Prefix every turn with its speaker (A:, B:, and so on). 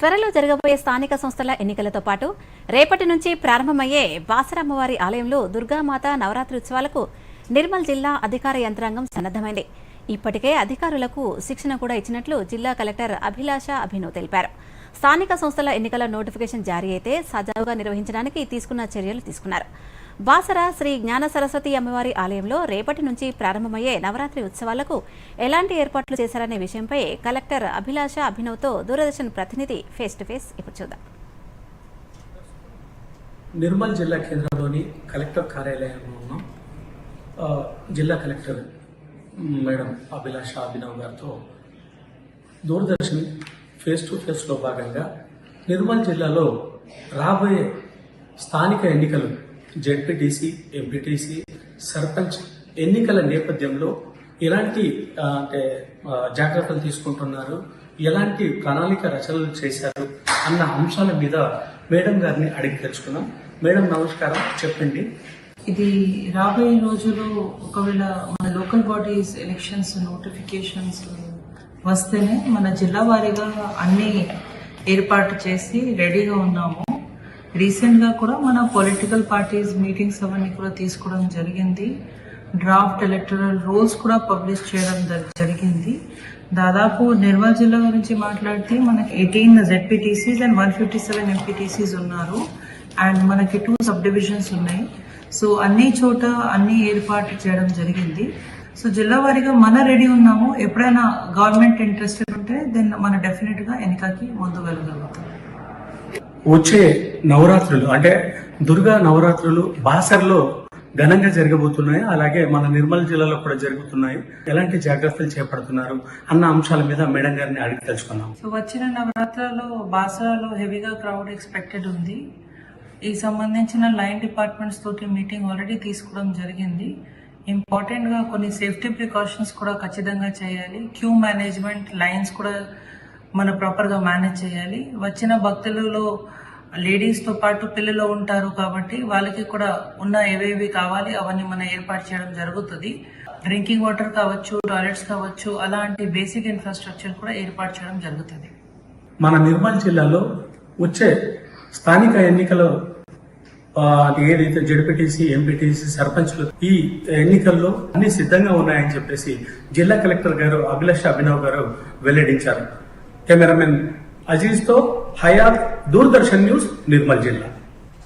A: త్వరలో జరగబోయే స్థానిక సంస్థల ఎన్నికలతో పాటు రేపటి నుంచి ప్రారంభమయ్యే బాసరమ్మవారి ఆలయంలో దుర్గామాత నవరాత్రి ఉత్సవాలకు నిర్మల్ జిల్లా అధికార యంత్రాంగం సన్నద్దమైంది ఇప్పటికే అధికారులకు శిక్షణ కూడా ఇచ్చినట్లు జిల్లా కలెక్టర్ అభిలాష అభినవ్ తెలిపారు. స్థానిక సంస్థల ఎన్నికల నోటిఫికేషన్ జారీ అయితే సజావుగా నిర్వహించడానికి తీసుకున్న చర్యలు తీసుకున్నారు. బాసర శ్రీ జ్ఞాన సరస్వతి అమ్మవారి ఆలయంలో రేపటి నుంచి ప్రారంభమయ్యే నవరాత్రి ఉత్సవాలకు ఎలాంటి ఏర్పాట్లు చేశారనే విషయంపై కలెక్టర్ అభిలాష అభినవ్తో దూరదర్శన్ ప్రతినిధి ఫేస్ టు ఫేస్ ఇప్పుడు చూద్దాం.
B: నిర్మల్ జిల్లా కేంద్రంలోని కలెక్టర్ కార్యాలయంలో ఉన్నాం. జిల్లా కలెక్టర్ మేడం అభిలాష అభినవ్ గారితో దూరదర్శన్ ఫేస్ టు ఫేస్లో భాగంగా నిర్మల్ జిల్లాలో రాబోయే స్థానిక ఎన్నికలు జెడ్పీటీసీ ఎంపీటీసీ సర్పంచ్ ఎన్నికల నేపథ్యంలో ఎలాంటి అంటే జాగ్రత్తలు తీసుకుంటున్నారు ఎలాంటి ప్రణాళిక రచనలు చేశారు అన్న అంశాల మీద మేడం గారిని అడిగి తెలుసుకున్నాం మేడం నమస్కారం. చెప్పండి.
C: ఇది రాబోయే రోజుల్లో ఒకవేళ మన లోకల్ బాడీస్ ఎలక్షన్స్ నోటిఫికేషన్స్ వస్తేనే మన జిల్లా వారీగా అన్ని ఏర్పాటు చేసి రెడీగా ఉన్నాము. రీసెంట్గా కూడా మన పొలిటికల్ పార్టీస్ మీటింగ్స్ అవన్నీ కూడా తీసుకోవడం జరిగింది. డ్రాఫ్ట్ ఎలక్టరల్ రూల్స్ కూడా పబ్లిష్ చేయడం జరిగింది. దాదాపు నిర్మల్ జిల్లా గురించి మాట్లాడితే మనకి eighteen ZPTCs and one fifty seven MPTCs ఉన్నారు. అండ్ మనకి టూ సబ్ డివిజన్స్ ఉన్నాయి. సో అన్ని చోట అన్ని ఏర్పాటు చేయడం జరిగింది. సో జిల్లా వారీగా మన రెడీ ఉన్నాము. ఎప్పుడైనా గవర్నమెంట్ ఇంట్రెస్టెడ్ ఉంటే దెన్ మన డెఫినెట్గా వెనకకి ముందు వెళ్ళగలుగుతాం.
B: వచ్చే నవరాత్రులు అంటే దుర్గా నవరాత్రులు బాసర్లో ఘనంగా జరగబోతున్నాయి. అలాగే మన నిర్మల్ జిల్లాలో కూడా జరుగుతున్నాయి. ఎలాంటి జాగ్రత్తలు చేపడుతున్నారు అన్న అంశాల మీద మేడం గారిని అడిగి తెలుసుకున్నాం
C: సో వచ్చిన నవరాత్రులలో బాసరాలో హెవీగా క్రౌడ్ ఎక్స్పెక్టెడ్ ఉంది. ఈ సంబంధించిన లైన్ డిపార్ట్మెంట్స్ తోటి మీటింగ్ ఆల్రెడీ తీసుకోవడం జరిగింది. ఇంపార్టెంట్గా కొన్ని సేఫ్టీ ప్రికాషన్స్ కూడా ఖచ్చితంగా చేయాలి. క్యూ మేనేజ్మెంట్ లైన్స్ కూడా మనం ప్రాపర్గా మేనేజ్ చేయాలి. వచ్చిన భక్తులలో లేడీస్తో పాటు పిల్లలు ఉంటారు కాబట్టి వాళ్ళకి కూడా ఉన్న ఏవేవి కావాలి అవన్నీ మనం ఏర్పాటు చేయడం జరుగుతుంది. డ్రింకింగ్ వాటర్ కావచ్చు టాయిలెట్స్ కావచ్చు అలాంటి బేసిక్ ఇన్ఫ్రాస్ట్రక్చర్ కూడా ఏర్పాటు చేయడం జరుగుతుంది.
B: మన నిర్మల్ జిల్లాలో వచ్చే స్థానిక ఎన్నికలు ఏదైతే జడ్పీటీసీ ఎంపీటీసీ సర్పంచ్లు ఈ ఎన్నికల్లో అన్ని సిద్ధంగా ఉన్నాయని చెప్పేసి జిల్లా కలెక్టర్ గారు అభిలాష్ అభినవ్ గారు వెల్లడించారు. कैमरामैन अज़ीज़ तो हयात दूरदर्शन न्यूज़ निर्मल जिला